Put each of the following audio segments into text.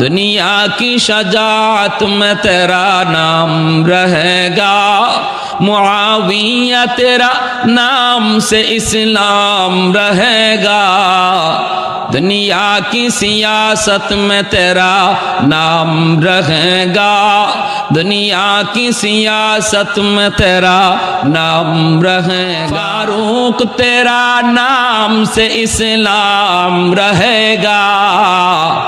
دنیا کی شجاعت میں تیرا نام رہے گا۔ معاویہ تیرا نام سے اسلام رہے گا۔ دنیا کی سیاست میں تیرا نام رہے گا۔ دنیا کی سیاست میں تیرا نام رہے گا۔ فاروق تیرا نام سے اسلام رہے گا۔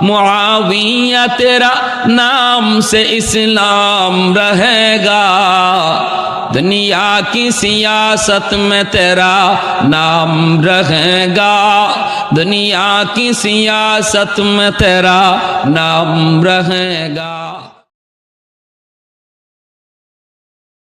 معاویہ تیرا نام سے اسلام رہے گا۔ دنیا کی سیاست میں تیرا نام رہے گا۔ دنیا کی سیاست میں تیرا نام رہے گا۔